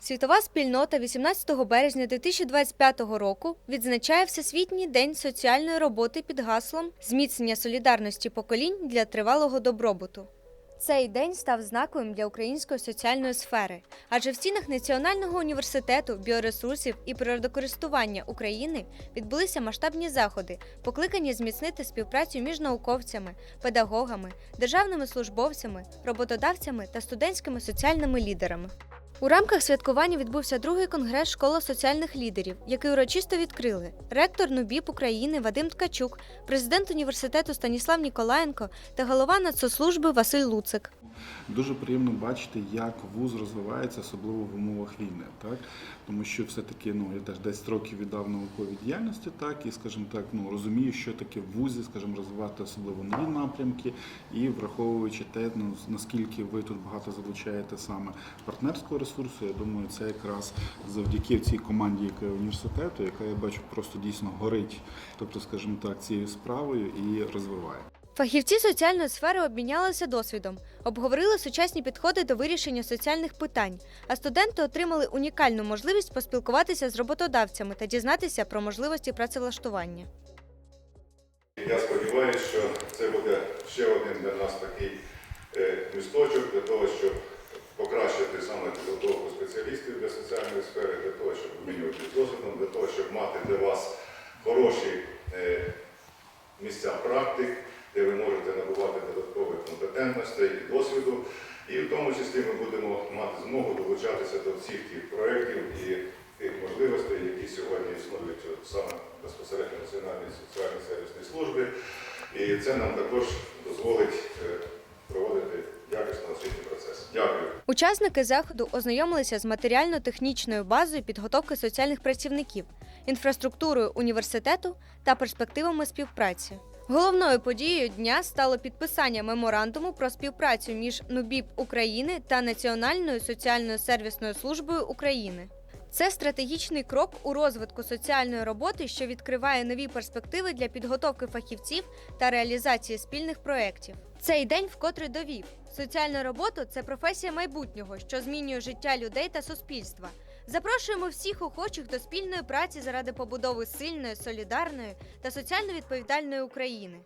Світова спільнота 18 березня 2025 року відзначає Всесвітній день соціальної роботи під гаслом зміцнення солідарності поколінь для тривалого добробуту. Цей день став знаковим для української соціальної сфери, адже в стінах Національного університету біоресурсів і природокористування України відбулися масштабні заходи, покликані зміцнити співпрацю між науковцями, педагогами, державними службовцями, роботодавцями та студентськими соціальними лідерами. У рамках святкування відбувся другий конгрес школа соціальних лідерів, який урочисто відкрили ректор НУБІП України Вадим Ткачук, президент університету Станіслав Ніколаєнко та голова Нацслужби Василь Луцик. Дуже приємно бачити, як вуз розвивається, особливо в умовах війни, так тому що все-таки ну я теж 10 років віддав науковій діяльності, так і скажімо так, ну розумію, що таке в вузі, скажімо, розвивати особливо нові напрямки, і враховуючи те, ну наскільки ви тут багато залучаєте саме партнерського ресурсу, я думаю, це якраз завдяки цій команді, яка університету, яка я бачу просто дійсно горить, тобто, скажімо так, цією справою і розвиває. Фахівці соціальної сфери обмінялися досвідом, обговорили сучасні підходи до вирішення соціальних питань, а студенти отримали унікальну можливість поспілкуватися з роботодавцями та дізнатися про можливості працевлаштування. Я сподіваюся, що це буде ще один для нас такий е, місточок для того, щоб покращити саме підготовку спеціалістів для соціальної сфери, для того, щоб обмінюватися досвідом, для того, щоб мати для вас хороші е, місця практик, де ви можете набувати додаткових компетентностей і досвіду. І в тому числі ми будемо мати змогу долучатися до всіх тих проєктів і тих можливостей, які сьогодні існують саме безпосередньо Національній соціальній сервісній службі. І це нам також дозволить е, проводити якісно освітній процес. Дякую. Учасники заходу ознайомилися з матеріально-технічною базою підготовки соціальних працівників, інфраструктурою університету та перспективами співпраці. Головною подією дня стало підписання меморандуму про співпрацю між НУБІП України та Національною соціальною сервісною службою України. Це стратегічний крок у розвитку соціальної роботи, що відкриває нові перспективи для підготовки фахівців та реалізації спільних проєктів. Цей день вкотре довів: соціальна робота це професія майбутнього, що змінює життя людей та суспільства. Запрошуємо всіх охочих до спільної праці заради побудови сильної, солідарної та соціально відповідальної України.